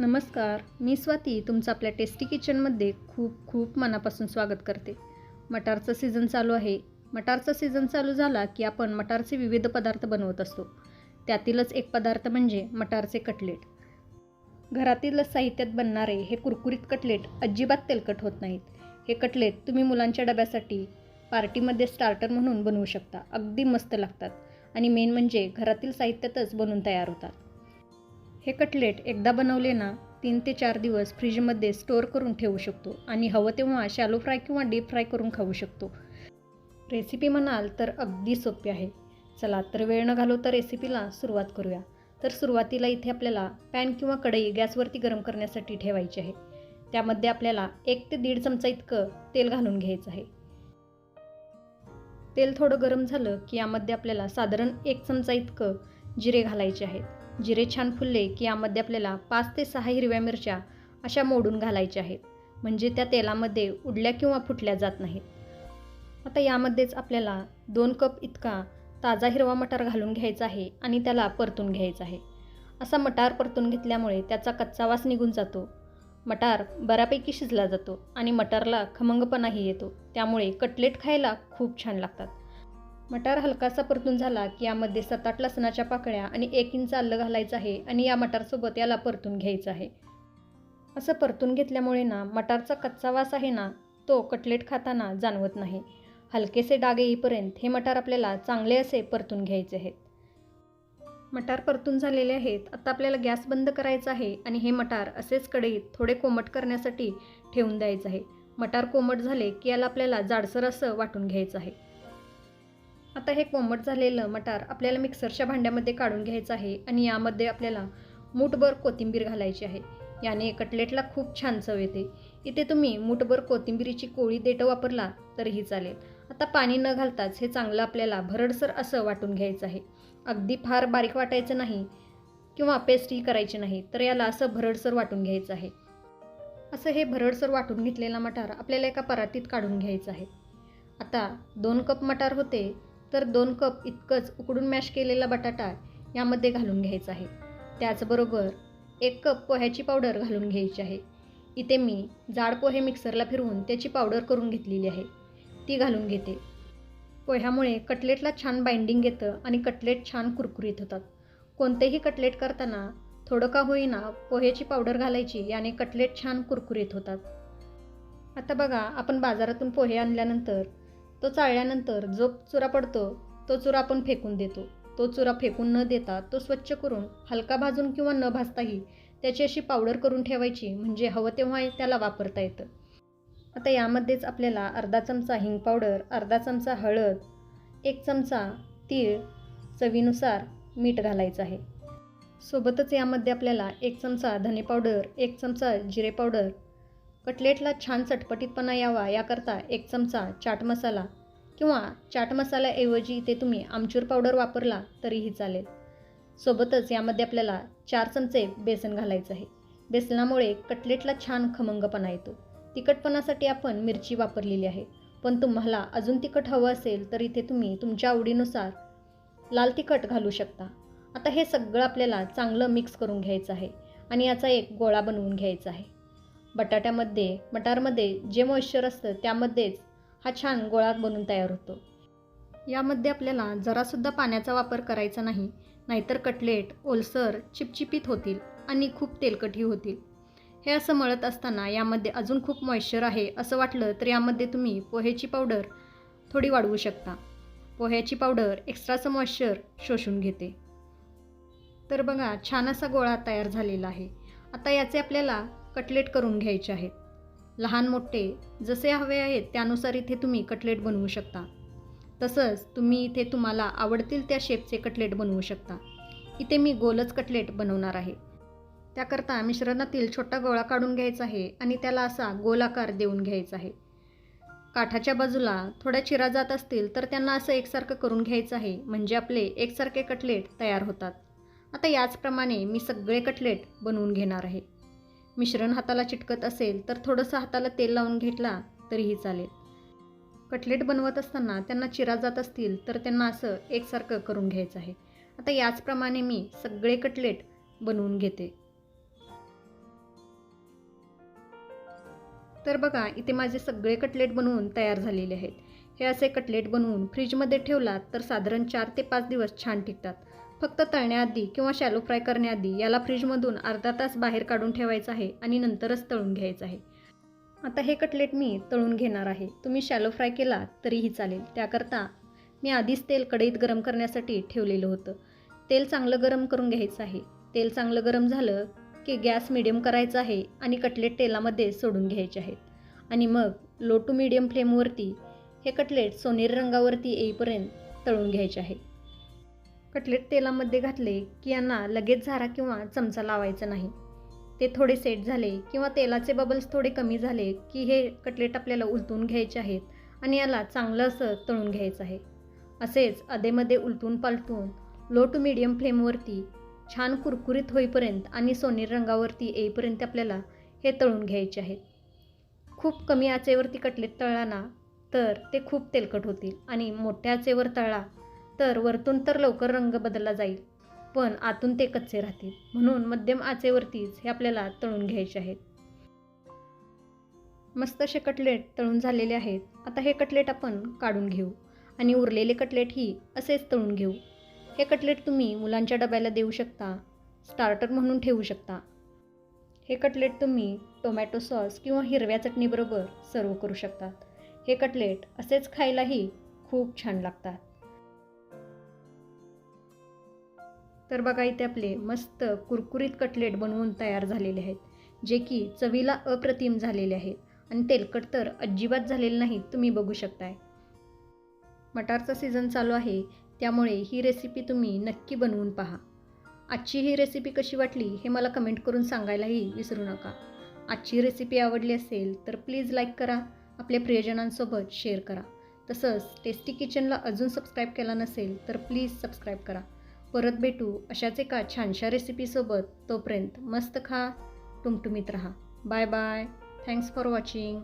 नमस्कार मी स्वाती तुमचं आपल्या टेस्टी किचनमध्ये खूप खूप मनापासून स्वागत करते. मटारचं सीझन चालू आहे. मटारचा सीझन चालू झाला की आपण मटारचे विविध पदार्थ बनवत असतो. त्यातीलच एक पदार्थ म्हणजे मटारचे कटलेट. घरातील साहित्यात बनणारे हे कुरकुरीत कटलेट अजिबात तेलकट होत नाहीत. हे कटलेट तुम्ही मुलांच्या डब्यासाठी पार्टीमध्ये स्टार्टर म्हणून बनवू शकता. अगदी मस्त लागतात. आणि मेन म्हणजे घरातील साहित्यातच बनवून तयार होतात. हे कटलेट एकदा बनवले ना तीन ते चार दिवस फ्रीजमध्ये स्टोअर करून ठेवू शकतो आणि हवं तेव्हा शॅलो फ्राय किंवा डीप फ्राय करून खाऊ शकतो. रेसिपी म्हणाल तर अगदी सोपी आहे. चला तर वेळ न घालवता रेसिपीला सुरुवात करूया. तर सुरुवातीला इथे आपल्याला पॅन किंवा कढई गॅसवरती गरम करण्यासाठी ठेवायची आहे. त्यामध्ये आपल्याला एक ते दीड चमचा इतकं तेल घालून घ्यायचं आहे. तेल थोडं गरम झालं की यामध्ये आपल्याला साधारण एक चमचा इतकं जिरे घालायचे आहेत. जिरे छान फुलले की यामध्ये आपल्याला पाच ते सहा हिरव्या मिरच्या अशा मोडून घालायच्या आहेत. म्हणजे त्या तेलामध्ये उडल्या किंवा फुटल्या जात नाहीत. आता यामध्येच आपल्याला दोन कप इतका ताजा हिरवा मटार घालून घ्यायचा आहे आणि त्याला परतून घ्यायचा आहे. असा मटार परतून घेतल्यामुळे त्याचा कच्चा वास निघून जातो. मटार बऱ्यापैकी शिजला जातो आणि मटारला खमंगपणाही येतो. त्यामुळे कटलेट खायला खूप छान लागतात. मटार हलकासा परतून झाला की यामध्ये सात आठ लसणाच्या पाकळ्या आणि एक इंच आलं घालायचं आहे आणि या मटारसोबत याला परतून घ्यायचं आहे. असं परतून घेतल्यामुळे ना मटारचा कच्चा वास आहे ना तो कटलेट खाताना जाणवत नाही. हलकेसे डाग येईपर्यंत हे मटार आपल्याला चांगले असे परतून घ्यायचे आहेत. मटार परतून झालेले आहेत. आता आपल्याला गॅस बंद करायचा आहे आणि हे मटार असेच कढईत थोडे कोमट करण्यासाठी ठेवून द्यायचं आहे. मटार कोमट झाले की याला आपल्याला जाडसर असं वाटून घ्यायचं आहे. आता हे कोंबट झालेलं मटार आपल्याला मिक्सरच्या भांड्यामध्ये काढून घ्यायचं आहे आणि यामध्ये आपल्याला मूठभर कोथिंबीर घालायची आहे. याने कटलेटला खूप छान चव येते. इथे तुम्ही मूठभर कोथिंबीरीची कोळी देठं वापरला तरीही चालेल. आता पाणी न घालताच हे चांगलं आपल्याला भरडसर असं वाटून घ्यायचं आहे. अगदी फार बारीक वाटायचं नाही किंवा पेस्टही करायची नाही तर याला असं भरडसर वाटून घ्यायचं आहे. असं हे भरडसर वाटून घेतलेला मटार आपल्याला एका परातीत काढून घ्यायचं आहे. आता दोन कप मटार होते. तर दोन कप इतकंच उकडून मॅश केलेला बटाटा यामध्ये घालून घ्यायचा आहे. त्याचबरोबर एक कप पोह्याची पावडर घालून घ्यायची आहे. इथे मी जाड पोहे मिक्सरला फिरवून त्याची पावडर करून घेतलेली आहे. ती घालून घेते. पोह्यामुळे कटलेटला छान बाइंडिंग येतं आणि कटलेट छान कुरकुरीत होतात. कोणतेही कटलेट करताना थोडं का होईना पोह्याची पावडर घालायची याने कटलेट छान कुरकुरीत होतात. आता बघा आपण बाजारातून पोहे आणल्यानंतर तो चाळल्यानंतर जो चुरा पडतो तो चुरा आपण फेकून देतो. तो चुरा फेकून न देता तो स्वच्छ करून हलका भाजून किंवा न भाजताही त्याची अशी पावडर करून ठेवायची म्हणजे हवं तेव्हा त्याला वापरता येतं. आता यामध्येच आपल्याला अर्धा चमचा हिंग पावडर अर्धा चमचा हळद एक चमचा तीळ चवीनुसार मीठ घालायचं आहे. सोबतच यामध्ये आपल्याला एक चमचा धने पावडर एक चमचा जिरे पावडर कटलेटला छान चटपटीतपणा यावा याकरता एक चमचा चाट मसाला किंवा चाट मसाल्याऐवजी इथे तुम्ही आमचूर पावडर वापरला तरीही चालेल. सोबतच यामध्ये आपल्याला चार चमचे बेसन घालायचं आहे. बेसनामुळे कटलेटला छान खमंगपणा येतो. तिखटपणासाठी आपण मिरची वापरलेली आहे. पण तुम्हाला अजून तिखट हवं असेल तर इथे तुम्ही तुमच्या आवडीनुसार लाल तिखट घालू शकता. आता हे सगळं आपल्याला चांगलं मिक्स करून घ्यायचं आहे आणि याचा एक गोळा बनवून घ्यायचा आहे. बटाट्यामध्ये मटारमध्ये जे मॉइश्चर असतं त्यामध्येच हा छान गोळा बनून तयार होतो. यामध्ये आपल्याला जरासुद्धा पाण्याचा वापर करायचा नाही नाहीतर कटलेट ओलसर चिपचिपीत होतील आणि खूप तेलकटही होतील. हे असं मळत असताना यामध्ये अजून खूप मॉइश्चर आहे असं वाटलं तर यामध्ये तुम्ही पोह्याची पावडर थोडी वाढवू शकता. पोह्याची पावडर एक्स्ट्राचं मॉइश्चर शोषून घेते. तर बघा छान असा गोळा तयार झालेला आहे. आता याचे आपल्याला कटलेट करून घ्यायचे आहेत. लहान मोठे जसे हवे आहेत त्यानुसार इथे तुम्ही कटलेट बनवू शकता. तसंच तुम्ही इथे तुम्हाला आवडतील त्या शेपचे कटलेट बनवू शकता. इथे मी गोलच कटलेट बनवणार आहे. त्याकरता मिश्रणातील छोटा गोळा काढून घ्यायचा आहे आणि त्याला असा गोलाकार देऊन घ्यायचा आहे. काठाच्या बाजूला थोड्या चिरा जात असतील तर त्यांना असं एकसारखं करून घ्यायचं आहे म्हणजे आपले एकसारखे कटलेट तयार होतात. आता याचप्रमाणे मी सगळे कटलेट बनवून घेणार आहे. मिश्रण हाताला चिटकत असेल तर थोडंसं हाताला तेल लावून घेतला तरीही चालेल. कटलेट बनवत असताना त्यांना चिरा जात असतील तर त्यांना असं एकसारखं करून घ्यायचं आहे. आता याचप्रमाणे मी सगळे कटलेट बनवून घेते. तर बघा इथे माझे सगळे कटलेट बनवून तयार झालेले आहेत. हे असे कटलेट बनवून फ्रीजमध्ये ठेवलात तर साधारण चार ते पाच दिवस छान टिकतात. फक्त तळण्याआधी किंवा शॅलो फ्राय करण्याआधी याला फ्रीजमधून अर्धा तास बाहेर काढून ठेवायचं आहे आणि नंतरच तळून घ्यायचं आहे. आता हे कटलेट मी तळून घेणार आहे. तुम्ही शॅलो फ्राय केला तरीही चालेल. त्याकरता मी आधीच तेल कढईत गरम करण्यासाठी ठेवलेलं होतं. तेल चांगलं गरम करून घ्यायचं आहे. तेल चांगलं गरम झालं की गॅस मिडियम करायचा आहे आणि कटलेट तेलामध्ये सोडून घ्यायचे आहेत. आणि मग लो टू मिडियम फ्लेमवरती हे कटलेट सोनेरी रंगावरती येईपर्यंत तळून घ्यायचे आहे. कटलेट तेलामध्ये घातले की यांना लगेच झारा किंवा चमचा लावायचा नाही. ते थोडे सेट झाले किंवा तेलाचे बबल्स थोडे कमी झाले की हे कटलेट आपल्याला उलटून घ्यायचे आहेत आणि याला चांगलं असं तळून घ्यायचं आहे. असेच अधेमध्ये उलटून पालटून लो टू मिडियम फ्लेमवरती छान कुरकुरीत होईपर्यंत आणि सोनेरी रंगावरती येईपर्यंत आपल्याला हे तळून घ्यायचे आहेत खूप कमी आचेवरती कटलेट तळला ना तर ते खूप तेलकट होतील आणि मोठ्या आचेवर तळला तर वरतून तर लवकर रंग बदलला जाईल पण आतून ते कच्चे राहतील. म्हणून मध्यम आचेवरतीच हे आपल्याला तळून घ्यायचे आहेत. मस्त असे कटलेट तळून झालेले आहेत. आता हे कटलेट आपण काढून घेऊ आणि उरलेले कटलेटही असेच तळून घेऊ. हे कटलेट तुम्ही मुलांच्या डब्याला देऊ शकता स्टार्टर म्हणून ठेवू शकता. हे कटलेट तुम्ही टोमॅटो सॉस किंवा हिरव्या चटणीबरोबर सर्व करू शकतात हे कटलेट असेच खायलाही खूप छान लागतात. तर बघा इथे आपले मस्त कुरकुरीत कटलेट बनवून तयार झालेले आहेत जे की चवीला अप्रतिम झालेले आहेत आणि तेलकट तर अजिबात झालेलं नाही तुम्ही बघू शकताय. मटारचा सीझन चालू आहे त्यामुळे ही रेसिपी तुम्ही नक्की बनवून पहा. आजची ही रेसिपी कशी वाटली हे मला कमेंट करून सांगायलाही विसरू नका. आजची रेसिपी आवडली असेल तर प्लीज लाईक करा आपल्या प्रियजनांसोबत शेअर करा. तसंच टेस्टी किचनला अजून सबस्क्राईब केला नसेल तर प्लीज सबस्क्राईब करा. परत भेटू अशाच एका छानशा रेसिपीसोबत तोपर्यंत मस्त खा टुमटुमीत राहा. Bye bye thanks for watching